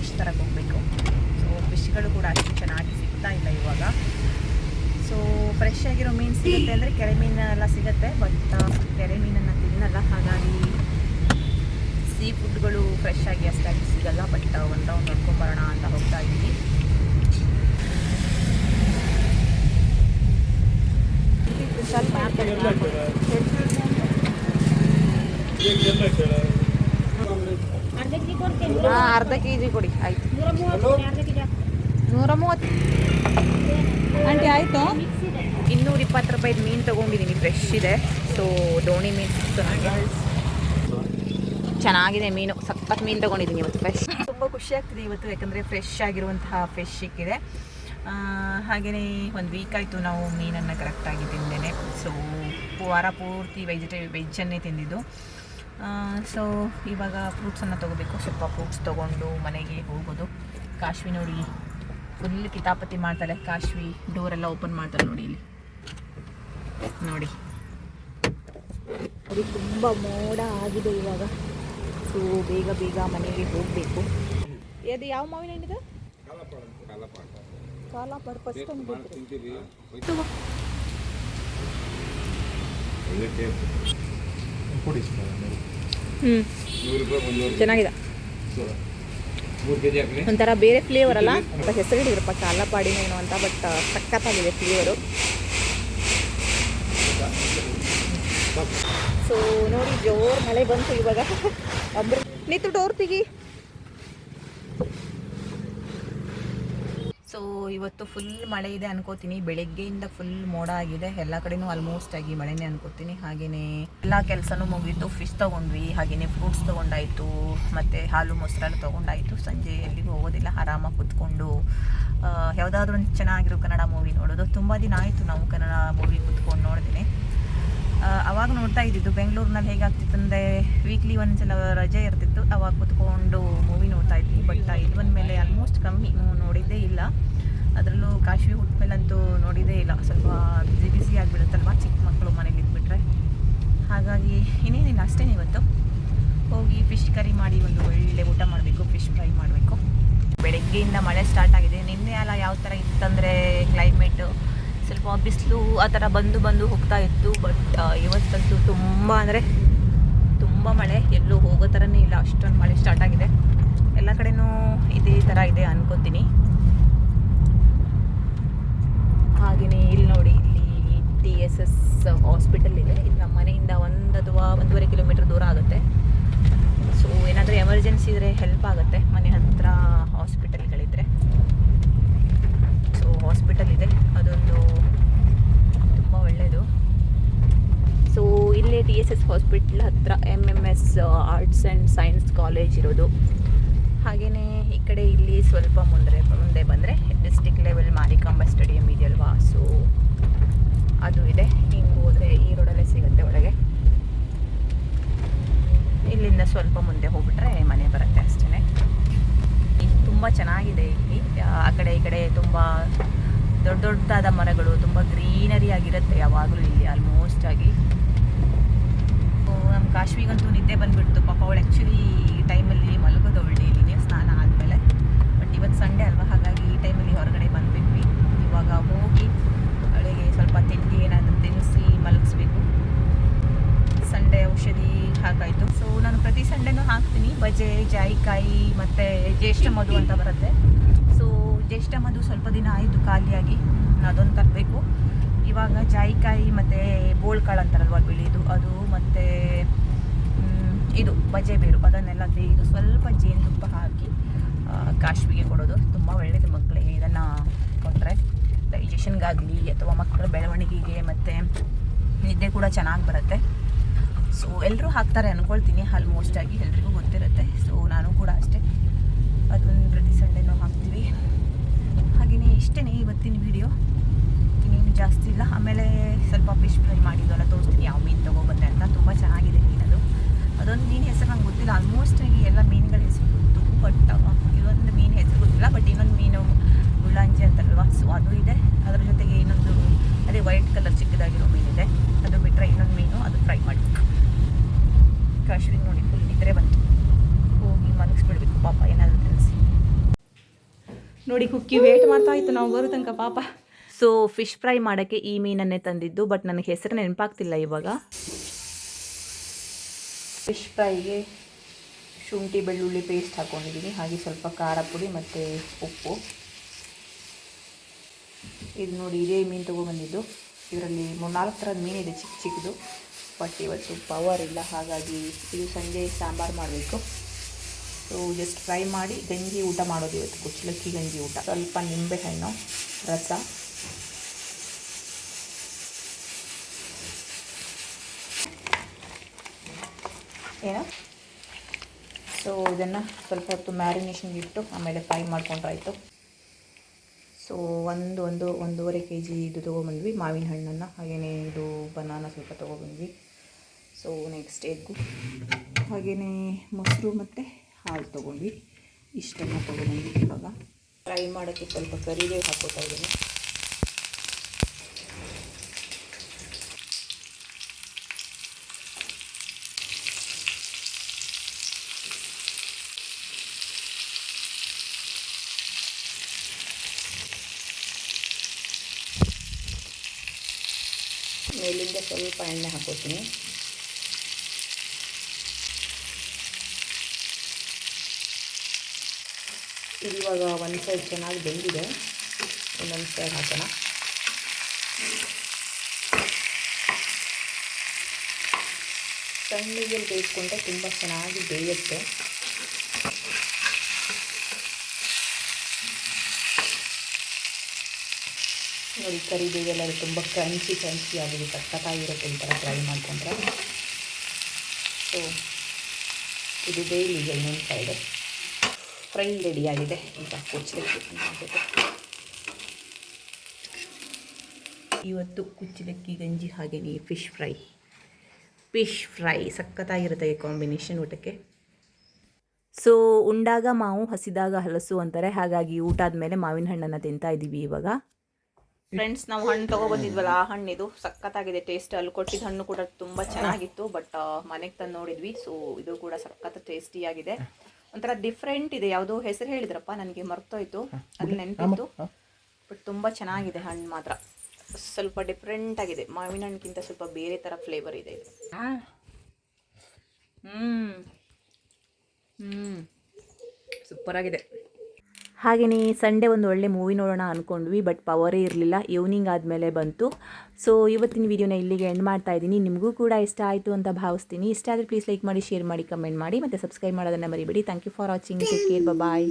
Fish ಥರಕ್ಕೆ ಹೋಗಬೇಕು. So ಫಿಶ್ಗಳು ಕೂಡ ಅಷ್ಟು ಚೆನ್ನಾಗಿ ಸಿಗ್ತಾ ಇಲ್ಲ ಇವಾಗ. ಸೊ ಫ್ರೆಶ್ ಆಗಿರೋ ಮೀನು ಸಿಗುತ್ತೆ ಅಂದರೆ ಕೆರೆ ಮೀನು ಎಲ್ಲ ಸಿಗುತ್ತೆ ಬಟ್ ಕೆರೆ ಮೀನನ್ನು ತಿನ್ನಲ್ಲ. ಹಾಗಾಗಿ ಸೀ ಫುಡ್ಗಳು ಫ್ರೆಶ್ ಆಗಿ ಅಷ್ಟಾಗಿ ಸಿಗಲ್ಲ ಬಟ್ ಒಂದು ರೌಂಡ್ ನೋಡ್ಕೊಂಬರೋಣ ಅಂತ ಹೋಗ್ತಾ ಇದ್ದೀವಿ ಸ್ವಲ್ಪ ಮ್ಯಾಪ್ ಹಾಂ ಅರ್ಧ ಕೆ ಜಿ ಕೊಡಿ ಆಯ್ತು. ನೂರ ಮೂವತ್ತು ಆಂಟಿ ಆಯಿತು? ಇನ್ನೂರ ಇಪ್ಪತ್ತು ರೂಪಾಯಿದು ಮೀನು ತೊಗೊಂಡಿದ್ದೀನಿ ಫ್ರೆಶ್ ಇದೆ. ಸೊ ದೋಣಿ ಮೀನು ಸಿಕ್ತು ನನಗೆ. ಚೆನ್ನಾಗಿದೆ ಮೀನು ಸಖತ್ ಮೀನು ತೊಗೊಂಡಿದ್ದೀನಿ ಇವತ್ತು ಫ್ರೆಶ್ ತುಂಬ ಖುಷಿ ಆಗ್ತಿದೆ ಇವತ್ತು ಯಾಕಂದರೆ ಫ್ರೆಶ್ ಆಗಿರುವಂತಹ ಫ್ರೆಶ್ ಸಿಕ್ಕಿದೆ. ಹಾಗೆಯೇ ಒಂದು ವೀಕ್ ಆಯಿತು ನಾವು ಮೀನನ್ನು ಕರೆಕ್ಟಾಗಿ ತಿಂದೇನೆ. ಸೊ ವಾರ ಪೂರ್ತಿ ವೆಜಿಟೇ ವೆಜ್ಜನ್ನೇ ತಿಂದಿದ್ದು. ಸೊ ಇವಾಗ ಫ್ರೂಟ್ಸನ್ನು ತೊಗೋಬೇಕು. ಸ್ವಲ್ಪ ಫ್ರೂಟ್ಸ್ ತೊಗೊಂಡು ಮನೆಗೆ ಹೋಗೋದು. ಕಾಶ್ವಿ ನೋಡಿ. ಫುಲ್ ಕಿತಾಪತಿ ಮಾಡ್ತಾಳೆ. ಕಾಶ್ವಿ ಡೋರೆಲ್ಲ ಓಪನ್ ಮಾಡ್ತಾಳೆ ನೋಡಿ ಇಲ್ಲಿ. ನೋಡಿ. ಅದು ತುಂಬ ಮೋಡ ಆಗಿದೆ ಇವಾಗ. ಸೊ ಬೇಗ ಬೇಗ ಮನೆಗೆ ಹೋಗಬೇಕು. ಅದು ಯಾವ ಮಾವಿನ ಹಣ್ಣಿದೆ? ಕಾಲಾಪಾಡ್. ಫಸ್ಟ್ ಒಂದು ಹ್ಞೂ ಚೆನ್ನಾಗಿದೆ. ಒಂಥರ ಬೇರೆ ಫ್ಲೇವರ್ ಅಲ್ಲ ಅಂತ ಹೆಸರಿಡಿದ್ರಪ್ಪ ಕಾಲಪಾಡಿನ ಏನು ಅಂತ ಬಟ್ ಸಖತ್ತಾಗಿದೆ ಫ್ಲೇವರು ಸೊ ನೋಡಿ ಜೋರ್ ಮಳೆ ಬಂತು ಇವಾಗ. ಅಂದ್ರೆ ನಿಂತು ಡೋರ್ ತೆಗಿ. ಸೊ ಇವತ್ತು ಫುಲ್ ಮಳೆ ಇದೆ ಅನ್ಕೋತೀನಿ. ಬೆಳಗ್ಗೆಯಿಂದ ಫುಲ್ ಮೋಡ ಆಗಿದೆ. ಎಲ್ಲ ಕಡೆನೂ ಆಲ್ಮೋಸ್ಟ್ ಆಗಿ ಮಳೆನೇ ಅನ್ಕೋತೀನಿ. ಹಾಗೆಯೇ ಎಲ್ಲ ಕೆಲಸನೂ ಮುಗೀತು ಫಿಶ್ ತೊಗೊಂಡ್ವಿ. ಹಾಗೆಯೇ ಫ್ರೂಟ್ಸ್ ತೊಗೊಂಡಾಯಿತು. ಮತ್ತು ಹಾಲು, ಮೊಸರೆಲ್ಲ ತೊಗೊಂಡಾಯಿತು. ಸಂಜೆ ಎಲ್ಲಿಗೂ ಹೋಗೋದಿಲ್ಲ. ಆರಾಮಾಗಿ ಕುತ್ಕೊಂಡು ಯಾವುದಾದ್ರೂ ಒಂದು ಚೆನ್ನಾಗಿರೋ ಕನ್ನಡ ಮೂವಿ ನೋಡೋದು. ತುಂಬ ದಿನ ಆಯಿತು ನಾವು ಕನ್ನಡ ಮೂವಿ ಕುತ್ಕೊಂಡು ನೋಡ್ತೀನಿ ಅವಾಗ ನೋಡ್ತಾ ಇದ್ದಿದ್ದು ಬೆಂಗಳೂರಿನಲ್ಲಿ ಹೇಗಾಗ್ತಿತ್ತು ಅಂದರೆ ವೀಕ್ಲಿ ಒಂದ್ಸಲ ರಜೆ ಇರ್ತಿತ್ತು. ಅವಾಗ ಕುತ್ಕೊಂಡು ಮೂವಿ ನೋಡ್ತಾ ಇದ್ವಿ. ಬಟ್ ಇಲ್ಲಿ ಬಂದಮೇಲೆ ಆಲ್ಮೋಸ್ಟ್ ಕಮ್ಮಿ. ನೋಡಿದ್ದೇ ಇಲ್ಲ. ಅದರಲ್ಲೂ ಕಾಶ್ಮೀರ ಹುಟ್ಮೇಲಂತೂ ನೋಡಿದೇ ಇಲ್ಲ. ಸ್ವಲ್ಪ ಬಿಸಿ ಬಿಸಿ ಆಗಿಬಿಡುತ್ತಲ್ವ? ಚಿಕ್ಕ ಮಕ್ಕಳು ಮನೇಲಿ ಇದ್ಬಿಟ್ರೆ. ಹಾಗಾಗಿ ಇನ್ನೇನಿಲ್ಲ ಅಷ್ಟೇ ಇವತ್ತು. ಹೋಗಿ ಫಿಶ್ ಕರಿ ಮಾಡಿ ಒಂದು ಒಳ್ಳೆ ಊಟ ಮಾಡಬೇಕು ಫಿಶ್ ಫ್ರೈ ಮಾಡಬೇಕು. ಬೆಳಗ್ಗೆಯಿಂದ ಮಳೆ ಸ್ಟಾರ್ಟ್ ಆಗಿದೆ. ನಿನ್ನೆ ಅಲ್ಲ ಯಾವ ಥರ ಇತ್ತಂದರೆ ಕ್ಲೈಮೇಟು ಸ್ವಲ್ಪ ಬಿಸಿಲು ಆ ಥರ ಬಂದು ಬಂದು ಹೋಗ್ತಾ ಇತ್ತು ಬಟ್ ಇವತ್ತಂತೂ ತುಂಬ ಅಂದರೆ ತುಂಬ ಮಳೆ. ಎಲ್ಲೂ ಹೋಗೋ ಥರನೇ ಇಲ್ಲ. ಅಷ್ಟೊಂದು ಮಳೆ ಸ್ಟಾರ್ಟ್ ಆಗಿದೆ. ಎಲ್ಲ ಕಡೆನೂ ಇದೇ ಥರ ಇದೆ ಅನ್ಕೋತೀನಿ. ಹಾಗೆಯೇ ಇಲ್ಲಿ ನೋಡಿ, ಇಲ್ಲಿ ಟಿ ಎಸ್ ಎಸ್ ಹಾಸ್ಪಿಟಲ್ ಇದೆ. ಇದು ನಮ್ಮ ಮನೆಯಿಂದ ಒಂದು ಅಥವಾ ಒಂದೂವರೆ ಕಿಲೋಮೀಟರ್ ದೂರ ಆಗುತ್ತೆ. ಸೊ ಏನಾದರೂ ಎಮರ್ಜೆನ್ಸಿ ಇದ್ದರೆ ಹೆಲ್ಪ್ ಆಗುತ್ತೆ. ಮನೆ ಹತ್ತಿರ ಹಾಸ್ಪಿಟಲ್ಗಳಿದ್ರೆ ಸೊ ಹಾಸ್ಪಿಟಲ್ ಇದೆ. ಅದೊಂದು ತುಂಬ ಒಳ್ಳೆಯದು ಸೊ ಇಲ್ಲೇ ಟಿ ಎಸ್ ಎಸ್ ಹಾಸ್ಪಿಟ್ಲ್ ಹತ್ತಿರ M M S arts and science college ಇರೋದು. ಹಾಗೆಯೇ ಈ ಕಡೆ ಇಲ್ಲಿ ಸ್ವಲ್ಪ ಮುಂದೆ ಮುಂದೆ ಬಂದರೆ ಡಿಸ್ಟಿಕ್ ಲೆವೆಲ್ ಮಾರಿಕಾಂಬ ಸ್ಟೇಡಿಯಂ ಇದೆಯಲ್ವಾ ಸೊ ಅದು ಇದೆ. ಹಿಂಗೆ ಹೋದರೆ ಈ ರೋಡಲ್ಲೇ ಸಿಗುತ್ತೆ ಒಳಗೆ. ಇಲ್ಲಿಂದ ಸ್ವಲ್ಪ ಮುಂದೆ ಹೋಗ್ಬಿಟ್ರೆ ಮನೆ ಬರುತ್ತೆ ಅಷ್ಟೇ ತುಂಬ ಚೆನ್ನಾಗಿದೆ ಇಲ್ಲಿ. ಆ ಕಡೆ ಈ ಕಡೆ ತುಂಬ ದೊಡ್ಡ ದೊಡ್ಡದಾದ ಮರಗಳು, ತುಂಬ ಗ್ರೀನರಿ ಆಗಿರುತ್ತೆ ಯಾವಾಗಲೂ ಇಲ್ಲಿ ಆಲ್ಮೋಸ್ಟ್ ಆಗಿ. ನಮ್ಮ ಕಾಶ್ಮೀಗಂತೂ ನಿದ್ದೆ ಬಂದುಬಿಡ್ತು. ಪಾಪ ಅವಳು ಆ್ಯಕ್ಚುಲಿ ಈ ಟೈಮಲ್ಲಿ ಮಲಗೋದವಳು ಡೈಲಿನೇ ಸ್ನಾನ ಆದಮೇಲೆ ಬಟ್ ಇವತ್ತು ಸಂಡೇ ಅಲ್ವಾ ಹಾಗಾಗಿ ಈ ಟೈಮಲ್ಲಿ ಹೊರಗಡೆ ಬಂದುಬಿಟ್ವಿ ಇವಾಗ ಹೋಗಿ ಅವಳಿಗೆ ಸ್ವಲ್ಪ ತಿಂಡಿ ಏನಾದರೂ ತಿನ್ನಿಸಿ ಮಲಗಿಸ್ಬೇಕು ಸಂಡೆ ಔಷಧಿ ಹಾಕಾಯಿತು ಸೊ ನಾನು ಪ್ರತಿ ಸಂಡೇನೂ ಹಾಕ್ತೀನಿ ಬಜೆ ಜಾಯಿಕಾಯಿ ಮತ್ತು ಜ್ಯೇಷ್ಠ ಮಧು ಅಂತ ಬರುತ್ತೆ. ಸೊ ಜ್ಯೇಷ್ಠ ಮಧು ಸ್ವಲ್ಪ ದಿನ ಆಯಿತು ಖಾಲಿಯಾಗಿ ಅದೊಂದು ತರಬೇಕು. ಇವಾಗ ಜಾಯಿಕಾಯಿ ಮತ್ತು ಬೋಳ್ಕಾಳು ಅಂತಾರಲ್ವ ಬಿಳಿದು ಅದು ಮತ್ತು ಇದು ಬಜೆ ಬೇರು ಅದನ್ನೆಲ್ಲ ತೆಗೆದು ಸ್ವಲ್ಪ ಜೇನುತುಪ್ಪ ಹಾಕಿ ಕಾಶ್ಮಿಗೆ ಕಾಶ್ವಿಗೆ ಕೊಡೋದು. ತುಂಬ ಒಳ್ಳೆಯದು ಮಕ್ಕಳಿಗೆ ಇದನ್ನು ಕೊಟ್ಟರೆ ಡೈಜೆಷನ್ಗಾಗಲಿ ಅಥವಾ ಮಕ್ಕಳ ಬೆಳವಣಿಗೆಗೆ ಮತ್ತು ನಿದ್ದೆ ಕೂಡ ಚೆನ್ನಾಗಿ ಬರುತ್ತೆ. ಸೊ ಎಲ್ಲರೂ ಹಾಕ್ತಾರೆ ಅಂದ್ಕೊಳ್ತೀನಿ ಆಲ್ಮೋಸ್ಟಾಗಿ ಎಲ್ರಿಗೂ ಗೊತ್ತಿರುತ್ತೆ ಸೊ ನಾನು ಕೂಡ ಅಷ್ಟೇ. ಅದೊಂದು ಪ್ರತಿ ಸಂಡೇನೂ ಹಾಕ್ತೀವಿ. ಹಾಗೆಯೇ ಇಷ್ಟೇ ಇವತ್ತಿನ ವಿಡಿಯೋ ಇನ್ನೇನು ಜಾಸ್ತಿ ಇಲ್ಲ. ಆಮೇಲೆ ಸ್ವಲ್ಪ ಫಿಶ್ ಫ್ರೈ ಮಾಡಿದ್ದೆಲ್ಲ ತೋರಿಸ್ತೀನಿ. ಯಾವ ಮೀನು ತೊಗೊಬಂದೆ ಅಂತ. ತುಂಬ ಚೆನ್ನಾಗಿದೆ ಮೀನದು ಅದೊಂದು ಮೀನು ಹೆಸರು ನಂಗೆ ಗೊತ್ತಿಲ್ಲ. ಆಲ್ಮೋಸ್ಟ್ ಆಗಿ ಎಲ್ಲ ಮೀನುಗಳ ಹೆಸರು ಗೊತ್ತು ಬಟ್ ಇದೊಂದು ಮೀನು ಹೆಸರು ಗೊತ್ತಿಲ್ಲ. ಬಟ್ ಇನ್ನೊಂದು ಮೀನು ಮುಳ್ಳಂಜಿ ಅಂತಲ್ವಾ? ಸೊ ಅದು ಇದೆ. ಅದರ ಜೊತೆಗೆ ಇನ್ನೊಂದು, ಅದೇ ವೈಟ್ ಕಲರ್ ಚಿಕ್ಕದಾಗಿರೋ ಮೀನಿದೆ ಅದು ಬಿಟ್ಟರೆ ಇನ್ನೊಂದು ಮೀನು ಅದು ಫ್ರೈ ಮಾಡಬೇಕು ಕಾಶ್ಮೀರ್ ನೋಡಿ ಫುಲ್ ನಿದ್ರೆ ಬಂತು ಹೋಗಿ ಮಲಗಿಸ್ಬಿಡ್ಬೇಕು ಪಾಪ ಏನಾದರೂ ತಿಳಿಸಿ ನೋಡಿ ಕುಕ್ಕಿ ವೇಟ್ ಮಾಡ್ತಾ ಇತ್ತು. ನಾವು ಬರೋ ತನಕ ಪಾಪ. ಸೊ ಫಿಶ್ ಫ್ರೈ ಮಾಡೋಕ್ಕೆ ಈ ಮೀನನ್ನೇ ತಂದಿದ್ದು ಬಟ್ ನನಗೆ ಹೆಸರು ನೆನಪಾಗ್ತಿಲ್ಲ ಇವಾಗ. ಫಿಶ್ ಫ್ರೈಗೆ ಶುಂಠಿ, ಬೆಳ್ಳುಳ್ಳಿ ಪೇಸ್ಟ್ ಹಾಕ್ಕೊಂಡಿದ್ದೀನಿ ಹಾಗೆ ಸ್ವಲ್ಪ ಖಾರ ಪುಡಿ ಮತ್ತು ಉಪ್ಪು. ಇದು ನೋಡಿ, ಇದೇ ಮೀನು ತೊಗೊಬಂದಿದ್ದು ಇದರಲ್ಲಿ ಮೂರ್ನಾಲ್ಕು ಥರದ ಮೀನಿದೆ ಚಿಕ್ಕ ಚಿಕ್ಕದು ಬಟ್ ಇವತ್ತು ಪವರ್ ಇಲ್ಲ. ಹಾಗಾಗಿ ಇದು ಸಂಜೆ ಸಾಂಬಾರು ಮಾಡಬೇಕು. ಸೊ ಜಸ್ಟ್ ಫ್ರೈ ಮಾಡಿ, ಗಂಜಿ ಊಟ ಮಾಡೋದು ಇವತ್ತು, ಕುಚ್ಚಲಕ್ಕಿ ಗಂಜಿ ಊಟ. ಸ್ವಲ್ಪ ನಿಂಬೆಹಣ್ಣು, ರಸ. ಏನು? ಸೊ ಇದನ್ನು ಸ್ವಲ್ಪ ಹೊತ್ತು ಮ್ಯಾರಿನೇಷನ್ಗೆ ಇಟ್ಟು, ಆಮೇಲೆ ಫ್ರೈ ಮಾಡ್ಕೊಂಡ್ರಾಯಿತು ಸೊ ಒಂದು ಒಂದು, ಒಂದೂವರೆ ಕೆ ಜಿ ಇದು ತೊಗೊಬಂದ್ವಿ. ಮಾವಿನ ಹಣ್ಣನ್ನು ಹಾಗೆಯೇ ಇದು ಬನಾನ ಸ್ವಲ್ಪ ತೊಗೊಬಂದ್ವಿ. ಸೊ ನೆಕ್ಸ್ಟ್ ಎಗ್ಗು ಹಾಗೆಯೇ ಮೊಸರು ಮತ್ತು ಹಾಲು ತೊಗೊಂಡು ಇಷ್ಟನ್ನು ತೊಗೊಂಡು ಇವಾಗ. ಫ್ರೈ ಮಾಡೋಕ್ಕೆ ಸ್ವಲ್ಪ ಕರಿಬೇವು ಹಾಕೋತಾ ಇದ್ದೀನಿ. ಮೇಲಿಂದ ಸ್ವಲ್ಪ ಎಣ್ಣೆ ಹಾಕೋತೀನಿ ಇದು ಇವಾಗ ಒಂದು ಸೈಡ್ ಚೆನ್ನಾಗಿ ಬೆಂದಿದೆ. ಇನ್ನೊಂದು ಸೈಡ್ ಹಾಕೋಣ. ಸಣ್ಣಗೆ ಬೇಯಿಸ್ಕೊಂಡ್ರೆ ತುಂಬ ಚೆನ್ನಾಗಿ ಬೇಯುತ್ತೆ. ನೋಡಿ ಕರಿಬೇವೆಲ್ಲ ತುಂಬ ಕ್ರಂಚಿ ಕ್ರಂಚಿ ಆಗಿದೆ. ಸಕ್ಕತ್ತಾಗಿರುತ್ತೆ ಈ ಥರ ಫ್ರೈ ಮಾಡ್ಕೊಂಡ್ರೆ. ಸೊ ಇದು ಬೇಯಲಿ ಇನ್ನೊಂದು ಸೈಡು ಫ್ರೈ ರೆಡಿಯಾಗಿದೆ ಈಗ ಕುಚ್ಚಲಕ್ಕಿ ಇವತ್ತು ಕುಚ್ಚಲಕ್ಕಿ ಗಂಜಿ ಹಾಗೆಯೇ ಫಿಶ್ ಫ್ರೈ ಫಿಶ್ ಫ್ರೈ ಸಖತ್ತಾಗಿರುತ್ತೆ ಈ ಕಾಂಬಿನೇಷನ್ ಊಟಕ್ಕೆ. ಸೊ ಉಂಡಾಗ ಮಾವು, ಹಸಿದಾಗ ಹಲಸು ಅಂತಾರೆ. ಹಾಗಾಗಿ ಊಟ ಆದಮೇಲೆ ಮಾವಿನ ಹಣ್ಣನ್ನು ತಿಂತಾ ಇದ್ದೀವಿ ಇವಾಗ. ಫ್ರೆಂಡ್ಸ್ ನಾವು ಹಣ್ಣು ತೊಗೊಬಂದಿದ್ವಲ್ಲ, ಆ ಹಣ್ಣಿದು ಸಖತ್ತಾಗಿದೆ ಟೇಸ್ಟ್ ಅಲ್ಲಿ ಕೊಟ್ಟಿದ್ದ ಹಣ್ಣು ಕೂಡ ತುಂಬ ಚೆನ್ನಾಗಿತ್ತು ಬಟ್ ಮನೆಗೆ ತಂದು ನೋಡಿದ್ವಿ. ಸೊ ಇದು ಕೂಡ ಸಖತ್ ಟೇಸ್ಟಿಯಾಗಿದೆ ಒಂಥರ ಡಿಫ್ರೆಂಟ್ ಇದೆ. ಯಾವುದೋ ಹೆಸರು ಹೇಳಿದ್ರಪ್ಪ ನನಗೆ ಮರ್ತೋಯ್ತು. ಅದು ನೆನಪಿತ್ತು. ಬಟ್ ತುಂಬ ಚೆನ್ನಾಗಿದೆ ಹಣ್ಣು ಮಾತ್ರ. ಸ್ವಲ್ಪ ಡಿಫ್ರೆಂಟ್ ಆಗಿದೆ. ಮಾವಿನ ಹಣ್ಣಿಗಿಂತ ಸ್ವಲ್ಪ ಬೇರೆ ಥರ ಫ್ಲೇವರ್ ಇದೆ ಇದು. ಹ್ಞೂ ಹ್ಞೂ ಸೂಪರಾಗಿದೆ. ಹಾಗೆಯೇ ಸಂಡೇ ಒಂದು ಒಳ್ಳೆ ಮೂವಿ ನೋಡೋಣ ಅಂದ್ಕೊಂಡ್ವಿ ಬಟ್ ಪವರೇ ಇರಲಿಲ್ಲ. ಈವ್ನಿಂಗ್ ಆದಮೇಲೆ ಬಂತು. ಸೊ ಇವತ್ತಿನ ವಿಡಿಯೋನ ಇಲ್ಲಿಗೆ ಎಂಡ್ ಮಾಡ್ತಾ ಇದ್ದೀನಿ. ನಿಮಗೂ ಕೂಡ ಇಷ್ಟ ಆಯಿತು ಅಂತ ಭಾವಿಸ್ತೀನಿ. ಇಷ್ಟ ಆದರೆ ಪ್ಲೀಸ್ ಲೈಕ್ ಮಾಡಿ ಶೇರ್ ಮಾಡಿ ಕಮೆಂಟ್ ಮಾಡಿ. ಮತ್ತು ಸಬ್ಸ್ಕ್ರೈಬ್ ಮಾಡೋದನ್ನು ಮರಿಬೇಡಿ. Thank you for watching take care bye